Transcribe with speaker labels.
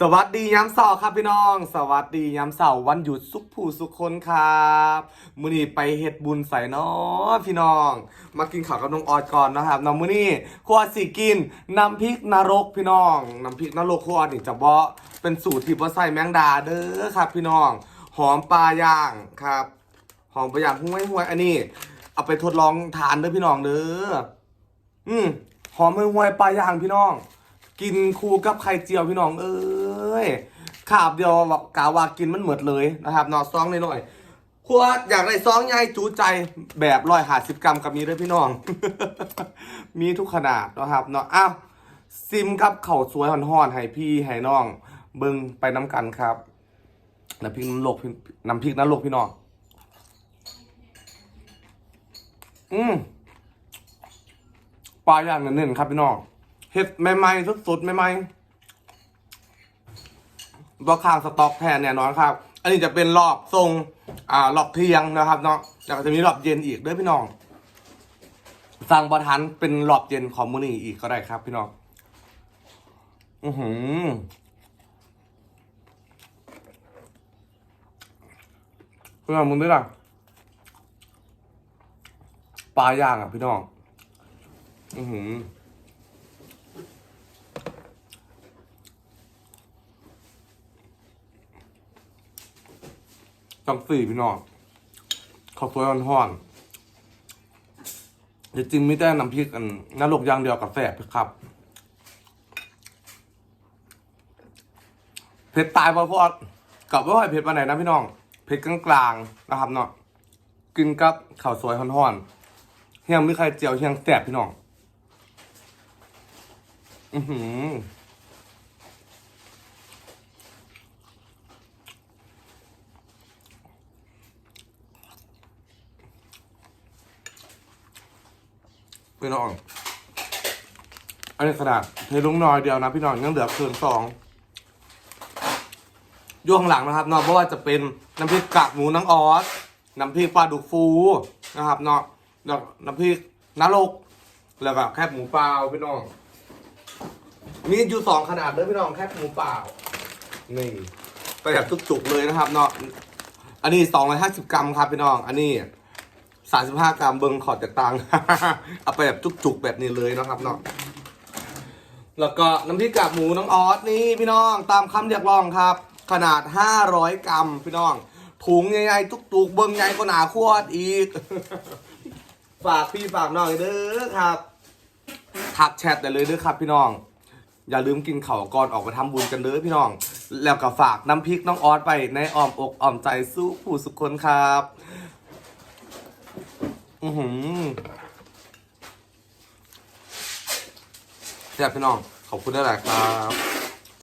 Speaker 1: สวัสดีย้ำเสาร์ครับพี่น้อง สวัสดีย้ำเสาร์วันหยุดสุขผู้สุขคนครับมื้อนี้ไปเฮ็ดบุญใส่น้อพี่น้อง มากินข้าวกับน้องออดก่อนนะครับน้องมื้อนี้ครัวสิกินน้ำพริกนรกพี่น้องน้ำพริกนรกครัวนี่จะบ่เป็นสูตรที่บ่ใส่แมงดาเด้อครับ พี่น้อง หอมปลาย่างครับหอมปลาย่างห้วยห้วยอันนี้ เอาไปทดลองทานเด้อพี่น้องเด้ออืมหอมห้วยปลาย่างพี่น้อง กินคู่กับไข่เจียวพี่น้อง เอ้ยขาบเดียวกาวากินมันเหมือดเลยนะครับนอซองหน่อยๆครัวอยากได้ซองใหญ่จูใจแบบร้อยหาสิบกรัมกับมีด้วยพี่น้อง มีทุกขนาดนะครับเนาะอ้าวซิมกับเข่าสวยห่อนๆให้พี่ให้น้อง เบิ่งไปน้ำกันครับน้ำพริกน้ำโลกน้ำพริกน้ำโลกพี่น้อง อืมปลาอย่างเน้นๆครับพี่น้อง เห็ดใหม่ๆสดๆใหม่ๆตัวข้างสต็อกแทนแน่นอนครับ อันนี้จะเป็นรอบทรง อ่ารอบเที่ยงนะครับเนาะแล้วก็จะมีรอบเย็นอีกด้วยพี่น้องสั่งบะทันเป็นรอบเย็นของมื้อนี้อีกก็ได้ครับ พี่น้อง อือหือพี่น้องมึงด้วยล่ะปลาย่างอะพี่น้อง อือหือ จังสี่พี่น้องข้าวสวยห่อนๆจริงๆไม่ได้น้ำพริกอันนรกอย่างเดียวกับแสบครับเผ็ดตายพอพอดกับว่าให้เผ็ดมาไหนนะพี่น้อง เผ็ดกลางๆนะครับเนาะกินกับข้าวสวยห่อนๆเฮียงไม่ใครเจียวเฮียงแสบพี่น้อง อือหือ พี่น้อง อันนี้ขนาดเทลุงน้อยเดียวนะพี่น้องยังเหลือเกินสองอยวข้างหลังนะครับเนาะเพราะว่าจะเป็นน้ำพริกกากหมูน้องออสน้ำพริกปลาดุกฟูนะครับเนาะแล้วน้ำพริกนรกแล้วก็แคบหมูเปล่าพี่น้องมีอยู่สองขนาดเลยพี่น้องแคบหมูเปล่านี่ประหยัดทุกจุกเลยนะครับเนาะอันนี้สองร้อยห้าสิบกรัมครับพี่น้อง อันนี้ สามสิบห้ากรัมเบิงขอดจากตัง เอาไปแบบจุกๆแบบนี้เลยนะครับเนาะแล้วก็น้ำพริกกากหมูน้องออสนี่พี่น้องตามคำเรียกร้องครับ ขนาด 500 กรัมพี่น้อง ถุงใหญ่ๆจุกๆเบิงใหญ่ก็หนาขวดอีก ฝากพี่ฝากน้องเด้อครับทักแชทได้เลยเด้อครับพี่น้อง อย่าลืมกินข้าวก่อนออกไปทำบุญกันเด้อพี่น้อง แล้วก็ฝากน้ำพริกน้องออสไปในอ้อมอกอ้อมใจสู้ผู้สุขคนครับ อือหือแซ่บพี่น้อง ขอบคุณได้หลายครับ